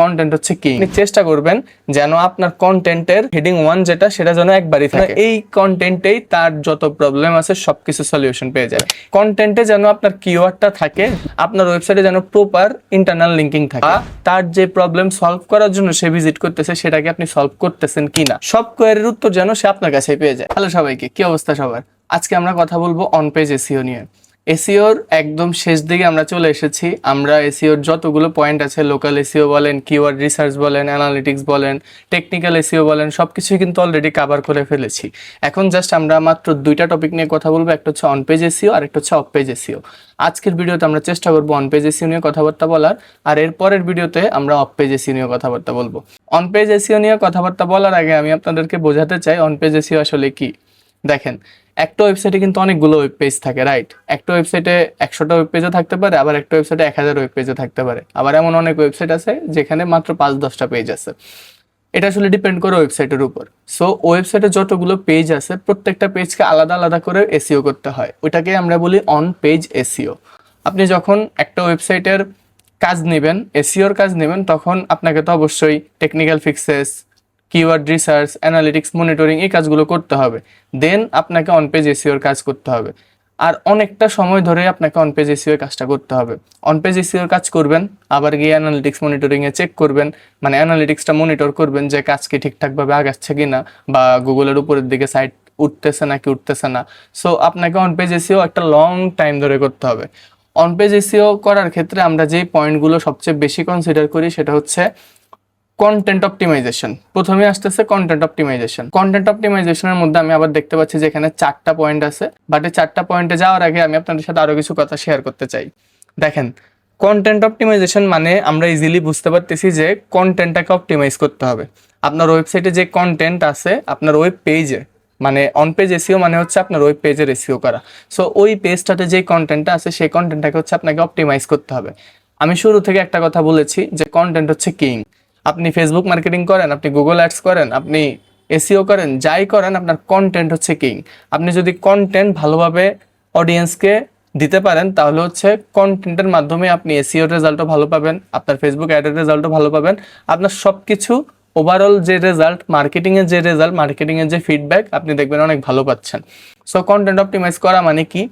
Content হচ্ছে কি? আপনি চেষ্টা করবেন যেন আপনার কন্টেন্টের হেডিং ওয়ান যেটা সেটা যেন একবারই থাকে। এই কন্টেন্টেই তার যত প্রবলেম আছে সবকিছু সলিউশন পেয়ে যায় কন্টেন্টে যেন আপনার কিওয়ার্ডটা থাকে আপনার ওয়েবসাইটে যেন প্রপার ইন্টারনাল লিঙ্কিং থাকে। তার যে প্রবলেম সলভ করার জন্য সে ভিজিট করতেছে সেটাকে আপনি সলভ করতেছেন কিনা? সব কোয়ারির উত্তর যেন সে আপনার কাছে পেয়ে যায়। হ্যালো সবাইকে কি অবস্থা সবার? আজকে আমরা কথা বলব অন পেজ এসিও নিয়ে। এসিওর একদম শেষ দিকে আমরা চলে এসেছি। আমরা এসিওর যতগুলো পয়েন্ট আছে লোকাল এসিও বলেন কিওয়ার্ড রিসার্চ বলেন অ্যানালিটিক্স বলেন টেকনিক্যাল এসিও বলেন সব কিছুই কিন্তু অলরেডি কাভার করে ফেলেছি। এখন জাস্ট আমরা মাত্র দুইটা টপিক নিয়ে কথা বলব, একটা হচ্ছে অন পেজ এসিও আর একটা হচ্ছে অফ পেজ এসিও। আজকের ভিডিওতে আমরা চেষ্টা করব অন পেজ এসিও নিয়ে কথাবার্তা বলার, আর এর পরের ভিডিওতে আমরা অফ পেজ এসিও নিয়ে কথাবার্তা বলব। অন পেজ এসিও নিয়ে কথাবার্তা বলার আগে আমি আপনাদেরকে বোঝাতে চাই অন পেজ এসিও আসলে কি? দেখেন, একটা ওয়েবসাইটে কিন্তু অনেকগুলো ওয়েব পেজ থাকে রাইট একটা ওয়েবসাইটে একশোটা ওয়েব পেজও থাকতে পারে, আবার একটা ওয়েবসাইটে এক হাজার ওয়েব পেজও থাকতে পারে। আবার এমন অনেক ওয়েবসাইট আছে যেখানে মাত্র পাঁচ দশটা পেজ আছে। এটা আসলে ডিপেন্ড করে ওয়েবসাইটের উপর। সো ওয়েবসাইটে যতগুলো পেজ আছে, প্রত্যেকটা পেজকে আলাদা আলাদা করে এসিও করতে হয়। ওইটাকে আমরা বলি অন পেজ এসিও আপনি যখন একটা ওয়েবসাইটের কাজ নেবেন এসিওর কাজ নেবেন, তখন আপনাকে তো অবশ্যই technical fixes keyword research analytics monitoring এই কাজগুলো করতে হবে। দেন আপনাকে অন পেজ এসিওর কাজ করতে হবে। আর অনেকটা সময় ধরে আপনাকে অন পেজ এসিওর কাজটা করতে হবে। অন পেজ এসিওর কাজ করবেন, আবার গিয়ে অ্যানালিটিক্স মনিটরিংয়ে চেক করবেন মানে অ্যানালিটিক্সটা মনিটর করবেন যে কাজ কি ঠিকঠাকভাবে আগাচ্ছে কি না বা গুগলের উপরের দিকে সাইট উঠতেছে না কি উঠতেছে না। সো আপনাকে অন পেজ এসিও একটা লং টাইম ধরে করতে হবে। অন পেজ এসিও করার ক্ষেত্রে আমরা যেই পয়েন্টগুলো সবচেয়ে বেশি কনসিডার করি সেটা হচ্ছে কন্টেন্ট অপটিমাইজেশন প্রথমে আসতেছে কন্টেন্ট অপটিমাইজেশন কন্টেন্ট অপটিমাইজেশনের মধ্যে আমি আবার দেখতে পাচ্ছি যে এখানে চারটা পয়েন্ট আছে। বাট এই চারটা পয়েন্টে যাওয়ার আগে আমি আপনাদের সাথে আরও কিছু কথা শেয়ার করতে চাই। দেখেন কন্টেন্ট অপটিমাইজেশন মানে আমরা ইজিলি বুঝতে পারতেছি যে কন্টেন্টটাকে অপটিমাইজ করতে হবে। আপনার ওয়েবসাইটে যে কন্টেন্ট আছে, আপনার ওয়েব পেজে মানে অন পেজ এসিও মানে হচ্ছে আপনার ওয়েব পেজের এসিও করা। সো ওই পেজটাতে যে কন্টেন্টটা আছে, সেই কন্টেন্টটাকে হচ্ছে আপনাকে অপটিমাইজ করতে হবে। আমি শুরু থেকে একটা কথা বলেছি যে কন্টেন্ট হচ্ছে কিং আপনি ফেসবুক মার্কেটিং করেন, আপনি গুগল অ্যাডস করেন, আপনি এসিও করেন, যাই করেন, আপনার কন্টেন্ট হচ্ছে কিং আপনি যদি কন্টেন্ট ভালোভাবে অডিয়েন্সকে দিতে পারেন, তাহলে হচ্ছে কন্টেন্টের মাধ্যমে আপনি এসিওর রেজাল্টও ভালো পাবেন, আপনার ফেসবুক অ্যাডের রেজাল্টও ভালো পাবেন। আপনার সব কিছু ওভারঅল যে রেজাল্ট মার্কেটিংয়ের যে রেজাল্ট মার্কেটিংয়ের যে ফিডব্যাক আপনি দেখবেন অনেক ভালো পাচ্ছেন। সো কন্টেন্ট অপটিমাইজ করা মানে কি?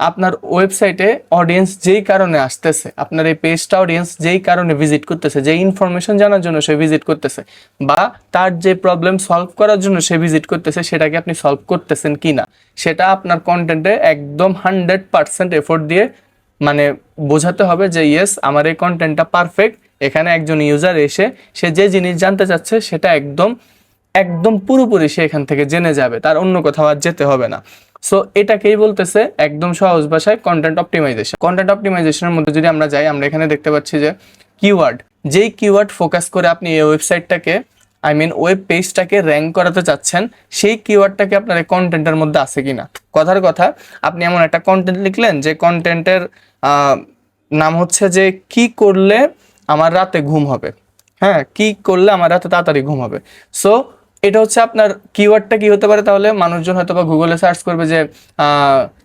আপনার ওয়েবসাইটে অডিয়েন্স যেই কারণে আসতেছে, আপনার এই পেজটা অডিয়েন্স যেই কারণে ভিজিট করতেছে, যেই ইনফরমেশন জানার জন্য সে ভিজিট করতেছে, বা তার যে প্রবলেম সলভ করার জন্য সে ভিজিট করতেছে, সেটাকে আপনি সলভ করতেছেন কি না, সেটা আপনার কন্টেন্টে একদম হান্ড্রেড পার্সেন্ট এফোর্ট দিয়ে মানে বোঝাতে হবে যে ইয়েস আমার এই কন্টেন্টটা পারফেক্ট এখানে একজন ইউজার এসে, সে যে জিনিস জানতে চাচ্ছে, সেটা একদম একদম পুরোপুরি সে এখান থেকে জেনে যাবে, তার অন্য কোথাও আর যেতে হবে না। সো এটাকেই বলতেছে একদম সহজ ভাষায় কন্টেন্ট অপটিমাইজেশন কন্টেন্ট অপটিমাইজেশনের মধ্যে যদি আমরা যাই, আমরা এখানে দেখতে পাচ্ছি যে কিওয়ার্ড যেই কিওয়ার্ড ফোকাস করে আপনি এই ওয়েবসাইটটাকে আই মিন ওয়েব পেজটাকে র্যাঙ্ক করাতে চাচ্ছেন, সেই কিওয়ার্ডটাকে আপনার এই কন্টেন্টের মধ্যে আছে কিনা? কথার কথা, আপনি এমন একটা কন্টেন্ট লিখলেন যে কন্টেন্টের নাম হচ্ছে যে কি করলে আমার রাতে ঘুম হবে? হ্যাঁ কি করলে আমার রাতে তাড়াতাড়ি ঘুম হবে? সো এটা হচ্ছে আপনার কিওয়ার্ডটা কি হতে পারে? তাহলে মানুষজন হয়তো বা গুগলে সার্চ করবে যে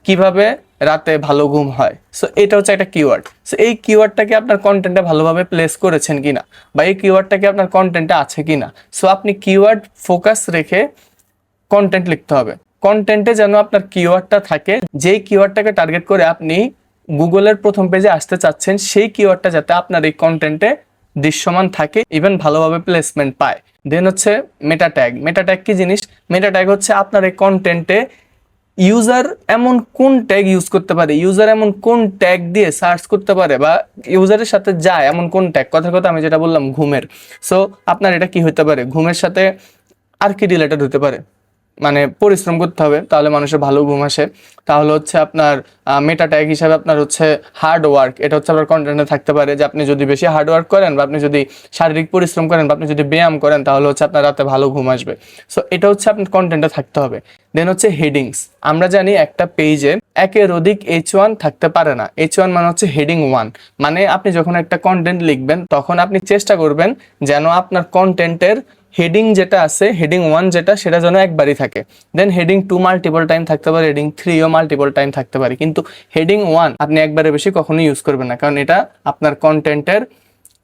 কীভাবে রাতে ভালো ঘুম হয়? সো এটা হচ্ছে একটা কিওয়ার্ড সো এই কিওয়ার্ডটাকে আপনার কন্টেন্টে ভালোভাবে প্লেস করেছেন কিনা? বা এই কিওয়ার্ডটাকে আপনার কন্টেন্টে আছে কিনা? সো আপনি কিওয়ার্ড ফোকাস রেখে কন্টেন্ট লিখতে হবে। কন্টেন্টে যেন আপনার কিওয়ার্ডটা থাকে, যেই কিওয়ার্ডটাকে টার্গেট করে আপনি গুগলের প্রথম পেজে আসতে চাচ্ছেন, সেই কিওয়ার্ডটা যাতে আপনার এই কন্টেন্টে দৃশ্যমান থাকে ইভেন ভালোভাবে প্লেসমেন্ট পায়। দেন হচ্ছে মেটা ট্যাগ মেটা ট্যাগ কি জিনিস? মেটা ট্যাগ হচ্ছে আপনার এই কন্টেন্টে ইউজার এমন কোন ট্যাগ ইউজ করতে পারে? ইউজার এমন কোন ট্যাগ দিয়ে সার্চ করতে পারে বা ইউজারের সাথে যায় এমন কোন ট্যাগ কথা কথা আমি যেটা বললাম, ঘুমের। সো আপনার এটা কি হতে পারে? ঘুমের সাথে আর কি রিলেটেড হতে পারে? মানে পরিশ্রম করতে হবে, তাহলে মানুষের ভালো ঘুম আসে। তাহলে হচ্ছে আপনার মেটা ট্যাগ হিসাবে আপনার হচ্ছে হার্ড ওয়ার্ক এটা হচ্ছে আপনার কন্টেন্টে থাকতে পারে যে আপনি যদি বেশি হার্ড ওয়ার্ক করেন বা আপনি যদি শারীরিক পরিশ্রম করেন বা আপনি যদি ব্যায়াম করেন, তাহলে হচ্ছে আপনার রাতে ভালো ঘুম আসবে। সো এটা হচ্ছে আপনার কন্টেন্টে থাকতে হবে। দেন হচ্ছে হেডিংস আমরা জানি একটা পেজে একের অধিক এইচ ওয়ান থাকতে পারে না। এইচ ওয়ান মানে হচ্ছে হেডিং ওয়ান মানে আপনি যখন একটা কন্টেন্ট লিখবেন, তখন আপনি চেষ্টা করবেন যেন আপনার কন্টেন্টের হেডিং যেটা আছে হেডিং ওয়ান যেটা, সেটা যেন একবারই থাকে। Then heading two multiple time থাকতে পারে হেডিং থ্রিও মাল্টিপল টাইম থাকতে পারে। কিন্তু হেডিং ওয়ান আপনি একবারে বেশি কখনো ইউজ করবেন না, কারণ এটা আপনার কন্টেন্টের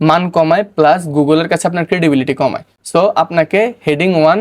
মান কমায় প্লাস গুগলের কাছে আপনার ক্রেডিবিলিটি কমায়। সো আপনাকে হেডিং ওয়ান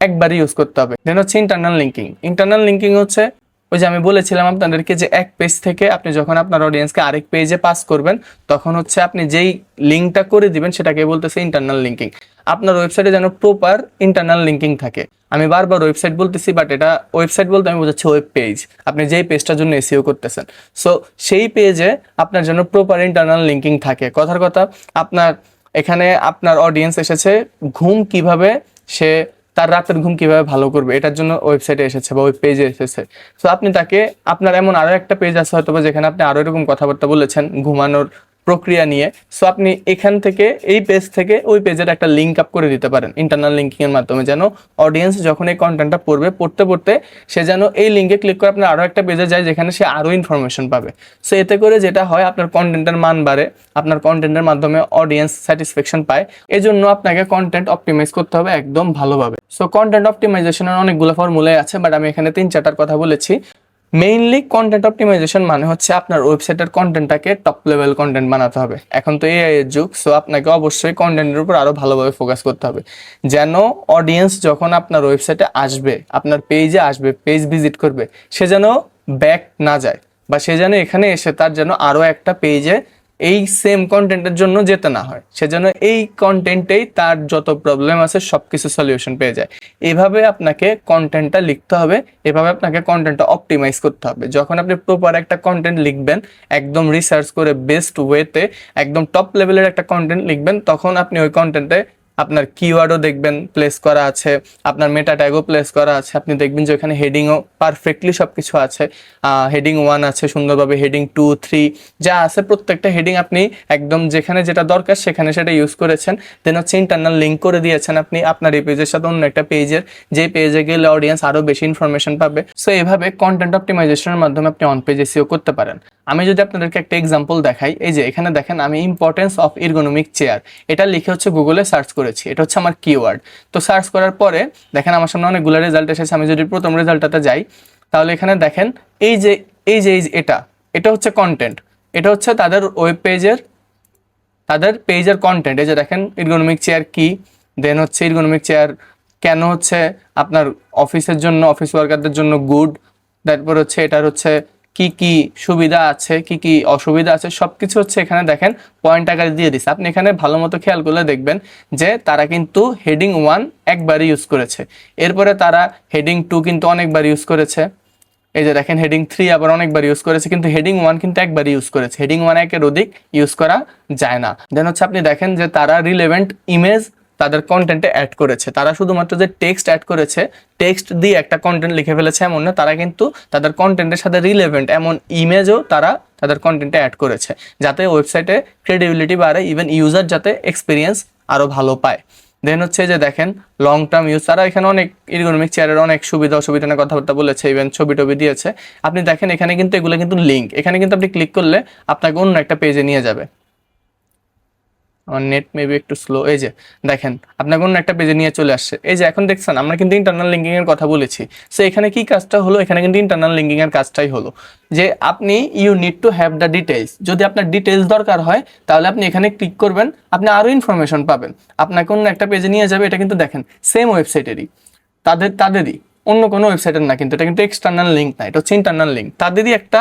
একবারই ইউজ করতে হবে। দেন হচ্ছে ইন্টারনাল লিঙ্কিং ইন্টারনাল লিঙ্কিং হচ্ছে ওই যে আমি বলেছিলাম আপনাদেরকে যে এক পেজ থেকে আপনি যখন আপনার অডিয়েন্সকে আরেক পেজে পাস করবেন, তখন হচ্ছে আপনি যেই লিঙ্কটা করে দিবেন সেটাকে বলতেছে ইন্টারনাল লিঙ্কিং আপনার ওয়েবসাইটে যেন প্রপার ইন্টারনাল লিঙ্কিং থাকে। আমি বারবার ওয়েবসাইট বলতেছি বাট এটা ওয়েবসাইট বলতে আমি বোঝাচ্ছি ওয়েব পেজ আপনি যেই পেজটার জন্য এসিও করতেছেন। সো সেই পেজে আপনার জন্য প্রপার ইন্টারনাল লিঙ্কিং থাকে। কথার কথা, আপনার, এখানে আপনার অডিয়েন্স এসেছে, ঘুম কীভাবে সে তার রাতের ঘুম কীভাবে ভালো করবে, এটার জন্য ওয়েবসাইটে এসেছে বা ওই পেজে এসেছে। তো আপনি তাকে, আপনার এমন আরও একটা পেজ আছে হয়তো যেখানে আপনি আরও এরকম কথাবার্তা বলেছেন, ঘুমানোর প্রক্রিয়া নিয়ে। সো আপনি এখান থেকে, এই পেজ থেকে ওই পেজের একটা লিঙ্ক আপ করে দিতে পারেন ইন্টারনাল লিঙ্কিং এর মাধ্যমে। যেন অডিয়েন্স যখন এই কন্টেন্টটা পড়বে, পড়তে পড়তে সে যেন এই লিঙ্কে ক্লিক করে আপনার আরও একটা পেজে যায়, যেখানে সে আরও ইনফরমেশন পাবে। সো এতে করে যেটা হয়, আপনার কন্টেন্টের মান বাড়ে, আপনার কন্টেন্টের মাধ্যমে অডিয়েন্স স্যাটিসফ্যাকশন পায়। এজন্য আপনাকে কন্টেন্ট অপটিমাইজ করতে হবে একদম ভালোভাবে। সো কন্টেন্ট অপটিমাইজেশনের অনেকগুলো ফর্মুলাই আছে বাট আমি এখানে তিন চারটার কথা বলেছি। মেইনলি কন্টেন্ট অপটিমাইজেশন মানে হচ্ছে আপনার ওয়েবসাইটের কন্টেন্টটাকে টপ লেভেল কন্টেন্ট বানাতে হবে। এখন তো এআই এর যুগ সো আপনাকে অবশ্যই কন্টেন্টের উপর আরও ভালোভাবে ফোকাস করতে হবে। যেন অডিয়েন্স যখন আপনার ওয়েবসাইটে আসবে, আপনার পেজে আসবে পেজ ভিজিট করবে, সে যেন ব্যাক না যায়, বা সে যেন এখানে এসে তার যেন আরও একটা পেজে এই সেম কন্টেন্টের জন্য যেতে না হয়। সেজন্য এই কন্টেন্টেই তার যত প্রবলেম আছে সব কিছু সলিউশন পেয়ে যায়। এভাবে আপনাকে কন্টেন্টটা লিখতে হবে, এভাবে আপনাকে কন্টেন্টটা অপটিমাইজ করতে হবে। যখন আপনি প্রপার একটা কন্টেন্ট লিখবেন, একদম রিসার্চ করে বেস্ট ওয়েতে একদম টপ লেভেলের একটা কন্টেন্ট লিখবেন, তখন আপনি ওই কন্টেন্টে আপনার কিওয়ার্ডও দেখবেন প্লেস করা আছে, আপনার মেটা ট্যাগও প্লেস করা আছে, আপনি দেখবেন যে ওখানে হেডিংও পারফেক্টলি সব কিছু আছে। হেডিং ওয়ান আছে, সুন্দরভাবে হেডিং টু থ্রি যা আছে প্রত্যেকটা হেডিং আপনি একদম যেখানে যেটা দরকার সেখানে সেটা ইউজ করেছেন। দেন হচ্ছে ইন্টারনাল লিঙ্ক করে দিয়েছেন আপনি আপনার এই পেজের সাথে অন্য একটা পেজের যে পেজে গেলে অডিয়েন্স আরও বেশি ইনফরমেশন পাবে। সো এভাবে কন্টেন্ট অপটিমাইজেশনের মাধ্যমে আপনি অন পেজ এসিও করতে পারেন। আমি যদি আপনাদেরকে একটা এক্সাম্পল দেখাই, এই যে এখানে দেখেন আমি ইম্পর্টেন্স অফ ইরগোনমিক চেয়ার এটা লিখে হচ্ছে গুগলে সার্চ করেছি, এটা হচ্ছে আমার কিওয়ার্ড তো সার্চ করার পরে দেখেন আমার সামনে অনেকগুলো রেজাল্ট এসেছে, আমি যদি প্রথম রেজাল্টটাতে যাই, তাহলে এখানে দেখেন এই যে এই যে এটা এটা হচ্ছে কন্টেন্ট এটা হচ্ছে তাদের ওয়েব পেজের তাদের পেজের কন্টেন্ট এই যে দেখেন ইরগোনমিক চেয়ার কি দেন হচ্ছে ইরগোনমিক চেয়ার কেন হচ্ছে আপনার অফিসের জন্য অফিস ওয়ার্কারদের জন্য গুড তারপর হচ্ছে এটার হচ্ছে কি কি সুবিধা আছে, কি কি অসুবিধা আছে, সবকিছু হচ্ছে এখানে দেখেন পয়েন্ট আকারে দিয়ে দিছে। আপনি এখানে ভালো মতো খেয়াল করলে দেখবেন যে তারা কিন্তু হেডিং ওয়ান একবারই ইউজ করেছে। এরপরে তারা হেডিং টু কিন্তু অনেকবার ইউজ করেছে। এই যে দেখেন হেডিং থ্রি আবার অনেকবার ইউজ করেছে, কিন্তু হেডিং ওয়ান কিন্তু একবার ইউজ করেছে। হেডিং ওয়ান একের অধিক ইউজ করা যায় না। দেন হচ্ছে আপনি দেখেন যে তারা রিলেভেন্ট ইমেজ তাদের কন্টেন্টে অ্যাড করেছে। তারা শুধুমাত্র যে টেক্সট অ্যাড করেছে টেক্সট দিয়ে একটা কন্টেন্ট লিখে ফেলেছে এমন না, তারা কিন্তু তাদের কন্টেন্টের সাথে রিলেভেন্ট এমন ইমেজও তারা তাদের কন্টেন্টে অ্যাড করেছে, যাতে ওয়েবসাইটে ক্রেডিবিলিটি বাড়ে ইভেন ইউজার যাতে এক্সপিরিয়েন্স আরও ভালো পায়। দেন হচ্ছে যে দেখেন লং টার্ম ইউজ তারা এখানে অনেক ইরগোনমিক চেয়ারের অনেক সুবিধা অসুবিধা নিয়ে কথাবার্তা বলেছে ইভেন ছবি টবি দিয়েছে। আপনি দেখেন, এখানে কিন্তু এগুলো কিন্তু লিঙ্ক এখানে কিন্তু আপনি ক্লিক করলে আপনাকে অন্য একটা পেজে নিয়ে যাবে। আমার নেট মেবি একটু স্লো এই যে, দেখেন, আপনাকে অন্য একটা পেজে নিয়ে চলে আসছে। এই যে, এখন দেখছেন, আমরা কিন্তু ইন্টারনাল লিঙ্কিং এর কথা বলেছি। সো এখানে কি কাজটা হলো? এখানে কিন্তু ইন্টারনাল লিঙ্কিং এর কাজটাই হলো। যে, আপনি you need to have the details যদি আপনার ডিটেলস দরকার হয়, তাহলে আপনি এখানে ক্লিক করবেন, আপনি আরও ইনফরমেশন পাবেন। আপনাকে অন্য একটা পেজে নিয়ে যাবে, এটা কিন্তু দেখেন সেম ওয়েবসাইটেরই তাদের, তাদেরই। অন্য কোনো ওয়েবসাইটের না কিন্তু, এটা কিন্তু এক্সটার্নাল লিঙ্ক না, এটা হচ্ছে ইন্টারনাল লিঙ্ক তাদেরই একটা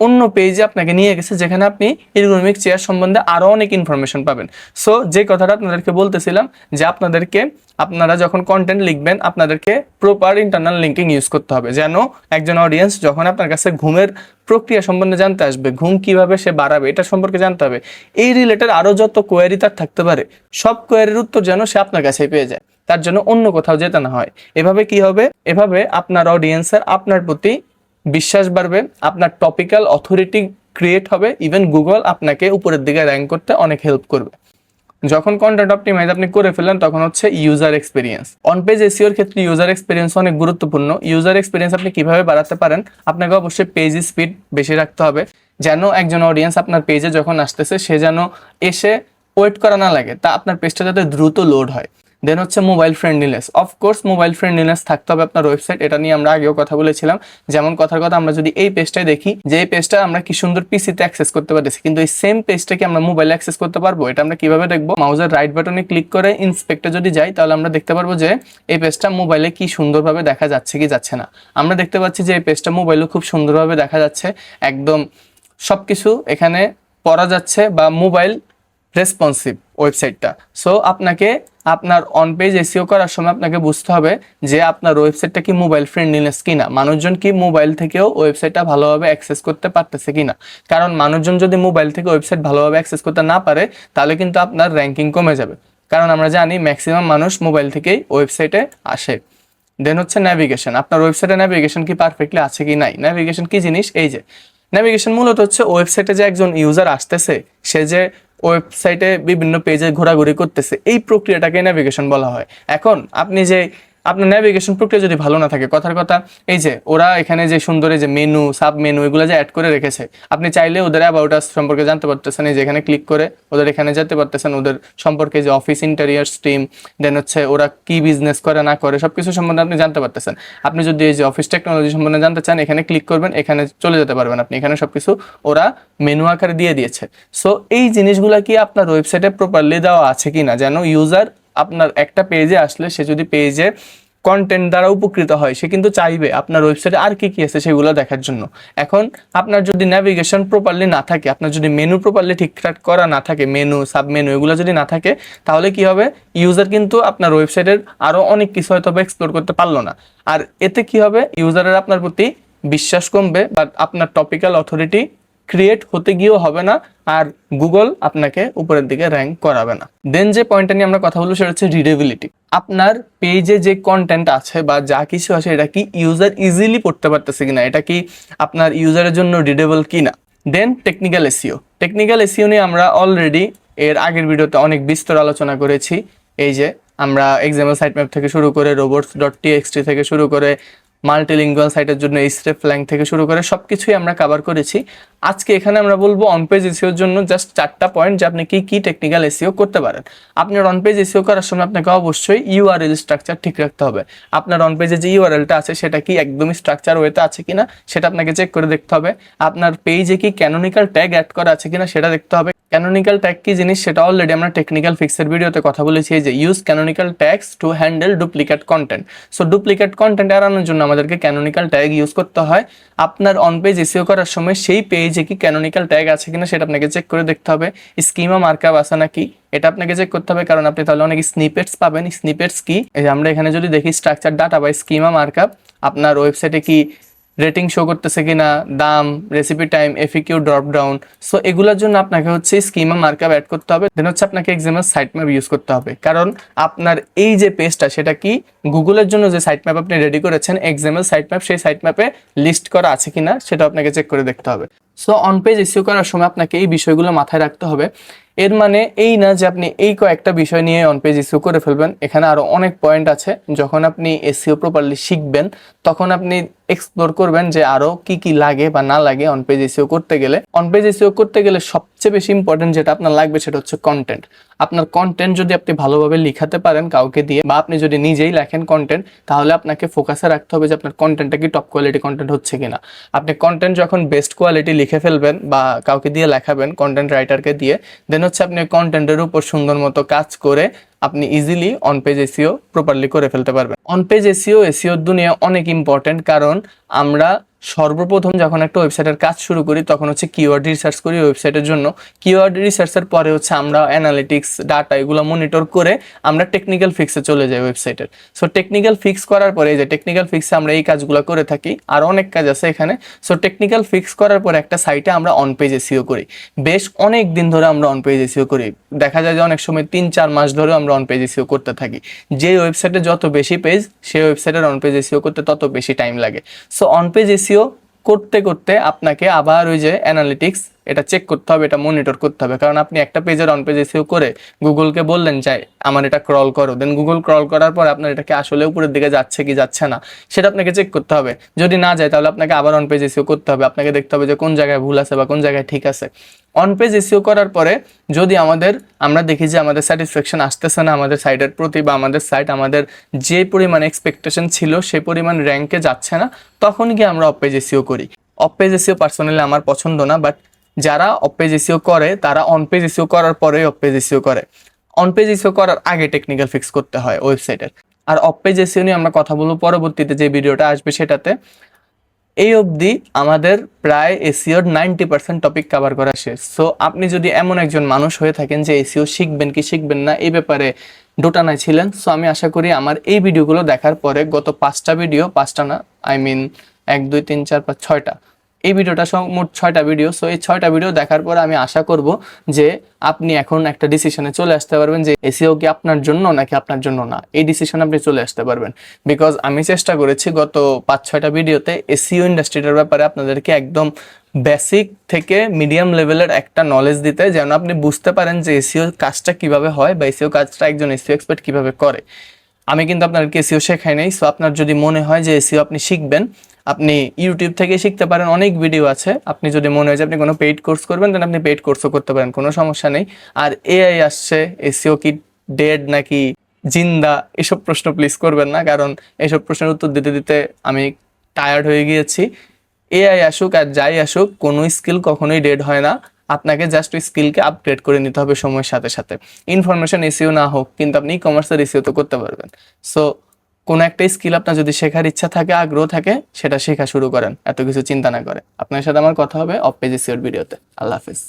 অন্য পেজে আপনাকে নিয়ে গেছে, যেখানে আপনি ইরগোনমিক চেয়ার সম্বন্ধে আরও অনেক ইনফরমেশন পাবেন। সো যে কথাটা আপনাদেরকে বলতেছিলাম, যে আপনাদেরকে, আপনারা যখন কন্টেন্ট লিখবেন, আপনাদেরকে প্রপার ইন্টারনাল লিঙ্কিং ইউজ করতে হবে। যেন একজন অডিয়েন্স যখন আপনার কাছে ঘুমের প্রক্রিয়া সম্বন্ধে জানতে আসবে, ঘুম কীভাবে সে বাড়াবে, এটা সম্পর্কে জানতে হবে, এই রিলেটেড আরও যত কোয়ারি তার থাকতে পারে, সব কোয়ারির উত্তর যেন সে আপনার কাছেই পেয়ে যায়। তার জন্য অন্য কোথাও যেতে না হয়। এভাবে কি হবে? এভাবে আপনার অডিয়েন্সের আপনার প্রতি বিশ্বাস বাড়বে, আপনার টপিক্যাল অথরিটি ক্রিয়েট হবে ইভেন গুগল আপনাকে উপরের দিকে র্যাঙ্ক করতে অনেক হেল্প করবে। যখন কন্টেন্ট অপটিমাইজ আপনি করে ফেলেন তখন হচ্ছে ইউজার এক্সপিরিয়েন্স অন পেজ এসিওর ক্ষেত্রে ইউজার এক্সপিরিয়েন্স অনেক গুরুত্বপূর্ণ। ইউজার এক্সপিরিয়েন্স আপনি কীভাবে বাড়াতে পারেন, আপনাকে অবশ্যই পেজ স্পিড বেশি রাখতে হবে। যেন একজন অডিয়েন্স আপনার পেজে যখন আসতেছে, সে যেন এসে ওয়েট করা না লাগে, তা আপনার পেজটা যাতে দ্রুত লোড হয়। দেন হচ্ছে mobile friendliness of course mobile friendliness থাকতে হবে আপনার ওয়েবসাইট এটা নিয়ে আমরা আগেও কথা বলেছিলাম। যেমন কথার কথা আমরা যদি এই পেজটাই দেখি, যে এই পেজটা আমরা কি সুন্দর পিসিতে অ্যাক্সেস করতে পারতেছি, কিন্তু এই সেম পেজটাকে আমরা মোবাইলে অ্যাক্সেস করতে পারব? এটা আমরা কীভাবে দেখব? মাউজের রাইট বাটনে ক্লিক করে ইন্সপেক্টে যদি যাই, তাহলে আমরা দেখতে পারব যে এই পেজটা মোবাইলে কি সুন্দরভাবে দেখা যাচ্ছে কি যাচ্ছে না। আমরা দেখতে পাচ্ছি যে এই পেজটা মোবাইলে খুব সুন্দরভাবে দেখা যাচ্ছে। একদম সবকিছু এখানে পড়া যাচ্ছে বা মোবাইল রেসপন্সিভ ওয়েবসাইটটা সো আপনাকে আপনার অন পেজ এসিও করার সময় আপনাকে বুঝতে হবে যে আপনার ওয়েবসাইটটা কি মোবাইল ফ্রেন্ডলিনেস কিনা। মানুষজন কি মোবাইল থেকেও ওয়েবসাইটটা ভালোভাবে অ্যাক্সেস করতে পারতেছে কিনা? কারণ মানুষজন যদি মোবাইল থেকে ওয়েবসাইট ভালোভাবে অ্যাক্সেস করতে না পারে, তাহলে কিন্তু আপনার র্যাঙ্কিং কমে যাবে। কারণ আমরা জানি ম্যাক্সিমাম মানুষ মোবাইল থেকেই ওয়েবসাইটে আসে। দেন হচ্ছে ন্যাভিগেশন আপনার ওয়েবসাইটে ন্যাভিগেশন কি পারফেক্টলি আছে কি নাই? ন্যাভিগেশন কি জিনিস? এই যে। ন্যাভিগেশন মূলত হচ্ছে ওয়েবসাইটে যে একজন ইউজার আসতেছে, সে যে ওয়েবসাইটে বিভিন্ন পেজে ঘোরাঘুরি করতেছে। এই প্রক্রিয়াটাকে ন্যাভিগেশন বলা হয়। এখন আপনি যে আপনার ন্যাভিগেশন প্রক্রিয়া যদি ভালো না থাকে, কথার কথা, এই যে ওরা এখানে যে সুন্দর যে মেনু সাব মেনু এগুলো যে অ্যাড করে রেখেছে, আপনি চাইলে ওদের অ্যাবাউট আস সম্পর্কে জানতে পারতেছেন, এই যে এখানে ক্লিক করে ওদের এখানে যেতে পারতেছেন, ওদের সম্পর্কে যে অফিস ইন্টেরিয়ার্স টিম দেন হচ্ছে ওরা কি বিজনেস করে, না করে সব কিছু সম্বন্ধে আপনি জানতে পারতেছেন। আপনি যদি এই যে অফিস টেকনোলজি সম্বন্ধে জানতে চান, এখানে ক্লিক করবেন, এখানে চলে যেতে পারবেন আপনি, এখানে সব কিছু ওরা মেনু আকারে দিয়ে দিয়েছে। সো এই জিনিসগুলো কি আপনার ওয়েবসাইটে প্রপারলি দেওয়া আছে কি না যেন ইউজার আপনার একটা পেজে আসলে সে যদি পেজে কন্টেন্ট দ্বারা উপকৃত হয়, সে কিন্তু চাইবে আপনার ওয়েবসাইটে আর কি কি আছে সেগুলো দেখার জন্য। এখন আপনার যদি ন্যাভিগেশন প্রপারলি না থাকে, আপনার যদি মেনু প্রপারলি ঠিকঠাক করা না থাকে মেনু সাব মেনু এগুলো যদি না থাকে, তাহলে কি হবে? ইউজার কিন্তু আপনার ওয়েবসাইটের আরও অনেক কিছু হয়তো এক্সপ্লোর করতে পারল না। আর এতে কি হবে? ইউজারের আপনার প্রতি বিশ্বাস কমবে বা আপনার টপিক্যাল অথরিটি ক্রিয়েট হতে গিয়েও হবে না আর গুগল আপনাকে উপরের দিকে র্যাঙ্ক করাবে না। দেন যে পয়েন্টটা নিয়ে আমরা কথা বলব সেটা হচ্ছে রিডেবিলিটি আপনার পেজে যে কন্টেন্ট আছে বা যা কিছু আছে, এটা কি ইউজার ইজিলি পড়তে পারতেছে কিনা? এটা কি আপনার ইউজারের জন্য রিডেবল কিনা? Then technical SEO technical SEO নিয়ে আমরা অলরেডি এর আগের ভিডিওতে অনেক বিস্তর আলোচনা করেছি। এই যে আমরা এক্সাম্পল সাইট ম্যাপ থেকে শুরু করে রোবটস ডট টিএক্সটি থেকে শুরু করে মাল্টিলিঙ্গুয়াল সাইটের জন্য স্টেপ ফ্ল্যাং থেকে শুরু করে সব কিছুই আমরা কভার করেছি। আজকে এখানে আমরা বলব অন পেজ এসিওর জন্য জাস্ট চারটা পয়েন্ট যে আপনি কি কি টেকনিক্যাল এসিও করতে পারেন। আপনার অন পেজ এসিও করার সময় আপনাকে অবশ্যই ইউআরএল স্ট্রাকচার ঠিক রাখতে হবে। আপনার অন পেজে যে ইউআরএলটা আছে, সেটা কি একদমই স্ট্রাকচার ওয়েতে আছে কিনা, সেটা আপনাকে চেক করে দেখতে হবে। আপনার পেজে কি ক্যানোনিক্যাল ট্যাগ অ্যাড করা আছে কিনা, সেটা দেখতে হবে। ক্যানোনিক্যাল ট্যাগ কি জিনিস সেটা অলরেডি আমরা টেকনিক্যাল ফিক্সের ভিডিওতে কথা বলেছি যে use canonical tags to handle duplicate content so duplicate content এড়ানোর জন্য আমাদেরকে ক্যানোনিক্যাল ট্যাগ ইউজ করতে হয়। আপনার অন পেজ এসিও করার সময় সেই পেজে কি ক্যানোনিক্যাল ট্যাগ আছে কিনা সেটা আপনাকে চেক করে দেখতে হবে। স্কিমা মার্কআপ আছে নাকি? এটা আপনাকে চেক করতে হবে, কারণ আপনি তাহলে অনেক স্নিপেটস পাবেন। স্নিপেটস কি? আমরা এখানে যদি দেখি স্ট্রাকচার ডাটা বা স্কিমা মার্কআপ আপনার ওয়েবসাইটে কি রেটিং শো করতেছে কিনা, দাম recipe time FAQ drop down so এগুলোর জন্য আপনাকে হচ্ছে স্কিমা মার্কআপ অ্যাড করতে হবে দেন হচ্ছে আপনাকে এক্সামের সাইট ম্যাপ ইউজ করতে হবে, কারণ আপনার এই যে পেজটা সেটা কি গুগলের জন্য যে সাইট ম্যাপ আপনি রেডি করেছেন এক্সামের সাইট ম্যাপ সেই সাইট ম্যাপে লিস্ট করা আছে কিনা, সেটা আপনাকে চেক করে দেখতে হবে সো অন পেজ ইস্যু করার সময় আপনাকে এই বিষয়গুলো মাথায় রাখতে হবে, এর মানে এই না যে আপনি এই কয়েকটা বিষয় নিয়ে অন পেজ ইস্যু করে ফেলবেন, এখানে আরও অনেক পয়েন্ট আছে, যখন আপনি এসিও প্রপারলি শিখবেন, তখন আপনি এক্সপ্লোর করবেন যে আরও কি কি লাগে বা না লাগে অন পেজ এসিও করতে গেলে। অন পেজ এসিও করতে গেলে সবচেয়ে বেশি ইম্পর্টেন্ট যেটা আপনার লাগবে সেটা হচ্ছে কন্টেন্ট আপনার কন্টেন্ট যদি আপনি ভালোভাবে লিখাতে পারেন কাউকে দিয়ে বা আপনি যদি নিজেই লেখেন কন্টেন্ট তাহলে আপনাকে ফোকাসে রাখতে হবে যে আপনার কন্টেন্টটা কি টপ কোয়ালিটি কন্টেন্ট হচ্ছে কিনা। আপনি কন্টেন্ট যখন বেস্ট কোয়ালিটি লিখে ফেলবেন বা কাউকে দিয়ে লেখাবেন কন্টেন্ট রাইটারকে দিয়ে দেন হচ্ছে আপনি কন্টেন্টের উপর সুন্দর মতো কাজ করে আপনি easily on page SEO properly করে ফেলতে পারবেন। অন পেজ এসিও এসিওর দুনিয়া অনেক ইম্পর্টেন্ট কারণ আমরা সর্বপ্রথম যখন একটা ওয়েবসাইটের কাজ শুরু করি, তখন হচ্ছে কিওয়ার্ড রিসার্চ করি ওয়েবসাইটের জন্য। কিওয়ার্ড রিসার্চের পরে হচ্ছে আমরা অ্যানালিটিক্স ডাটা এগুলো মনিটর করে আমরা টেকনিক্যাল ফিক্সে চলে যাই ওয়েবসাইটের। সো টেকনিক্যাল ফিক্স করার পরে এই যে টেকনিক্যাল ফিক্সে আমরা এই কাজগুলো করে থাকি, আর অনেক কাজ আছে এখানে। সো টেকনিক্যাল ফিক্স করার পরে একটা সাইটে আমরা অন পেজ এসিও করি। বেশ অনেক দিন ধরে আমরা অন পেজ এসিও করি। দেখা যায় যে অনেক সময় তিন, চার মাস ধরে আমরা অন পেজ এসিও করতে থাকি। যে ওয়েবসাইটে যত বেশি পেজ সেই ওয়েবসাইটের অন পেজ এসিও করতে তত বেশি টাইম লাগে। সো অন পেজ এসিও করতে করতে আপনাকে আবার ওই যে অ্যানালিটিক্স এটা চেক করতে হবে, এটা মনিটর করতে হবে। কারণ আপনি একটা পেজের অন পেজ এসিও করে গুগলকে বললেন যাই আমার এটা ক্রল করো। দেন গুগল ক্রল করার পর আপনার এটাকে আসলে উপরের দিকে যাচ্ছে কি যাচ্ছে না, সেটা আপনাকে চেক করতে হবে। যদি না যায়, তাহলে আপনাকে আবার অন পেজ এসিও করতে হবে। আপনাকে দেখতে হবে যে, কোন জায়গায় ভুল আছে বা কোন জায়গায় ঠিক আছে। অন পেজ এসিও করার পরে যদি আমাদের, আমরা দেখি যে আমাদের স্যাটিসফ্যাকশন আসতেছে না আমাদের সাইটের প্রতি বা আমাদের সাইট আমাদের যে পরিমাণ এক্সপেকটেশন ছিল, সেই পরিমাণ র্যাঙ্কে যাচ্ছে না, তখন গিয়ে আমরা অফ পেজ এসিও করি। অফ পেজ এসিও পার্সোনালি আমার পছন্দ না বাট যারা অফ পেজ এসিও করে, তারা অন পেজ এসিও করার পরেই অফ পেজ এসিও করে। অন পেজ এসিও করার আগে টেকনিক্যাল ফিক্স করতে হয় ওয়েবসাইটের আর অফ পেজ এসিও নিয়ে আমরা কথা বলব পরবর্তীতে যে ভিডিওটা আসবে সেটাতে। এই অবধি আমাদের প্রায় এসিওর নাইনটি পার্সেন্ট টপিক কভার করা শেষ। সো আপনি যদি এমন একজন মানুষ হয়ে থাকেন যে এসিও শিখবেন কি শিখবেন না, এই ব্যাপারে ডোটানায় ছিলেন। সো আমি আশা করি আমার এই ভিডিওগুলো দেখার পরে গত পাঁচটা ভিডিও পাঁচটা না আই মিন এক, দুই, তিন, চার, পাঁচ, ছয়টা এই ভিডিওটা মোট ছয়টা ভিডিও সো এই ছয়টা ভিডিও দেখার পর আমি আশা করব যে আপনি এখন একটা ডিসিশনে চলে আসতে পারবেন যে এসিও কি আপনার জন্য নাকি আপনার জন্য না। এই ডিসিশন আপনি চলে আসতে পারবেন। বিকজ আমি চেষ্টা করেছি গত পাঁচ, ছয়টা ভিডিওতে এসিও ইন্ডাস্ট্রিটার ব্যাপারে আপনাদেরকে একদম বেসিক থেকে মিডিয়াম লেভেলের একটা নলেজ দিতে, যেন আপনি বুঝতে পারেন যে এসিও কাজটা কীভাবে হয় বা এসিও কাজটা একজন এসিও এক্সপার্ট কীভাবে করে। আমি কিন্তু আপনাদেরকে এসিও শেখাই নাই সো আপনার যদি মনে হয় যে এসিও আপনি শিখবেন আপনি ইউটিউব থেকে শিখতে পারেন, অনেক ভিডিও আছে। আপনি যদি মনে হয় যে আপনি কোনো পেইড কোর্স করবেন তাহলে আপনি পেইড কোর্সও করতে পারেন, কোনো সমস্যা নেই। আর এআই আসছে এসিও কি ডেড নাকি জিন্দা, এসব প্রশ্ন প্লিজ করবেন না, কারণ এসব প্রশ্নের উত্তর দিতে দিতে আমি টায়ার্ড হয়ে গিয়েছি। এআই আসুক আর যাই আসুক, কোনো স্কিল কখনোই ডেড হয় না। আপনাকে জাস্ট ওই স্কিলকে আপগ্রেড করে নিতে হবে সময়ের সাথে সাথে। ইনফরমেশন এসিও না হোক, কিন্তু আপনি ই কমার্সের এসিও তো করতে পারবেন। সো কোনো একটা স্কিল আপনার যদি শেখার ইচ্ছা থাকে, আগ্রহ থাকে, সেটা শেখা শুরু করেন। এত কিছু চিন্তা না করে। আপনার সাথে আমার কথা হবে অফ পেজ ভিডিওতে আল্লাহ হাফিজ।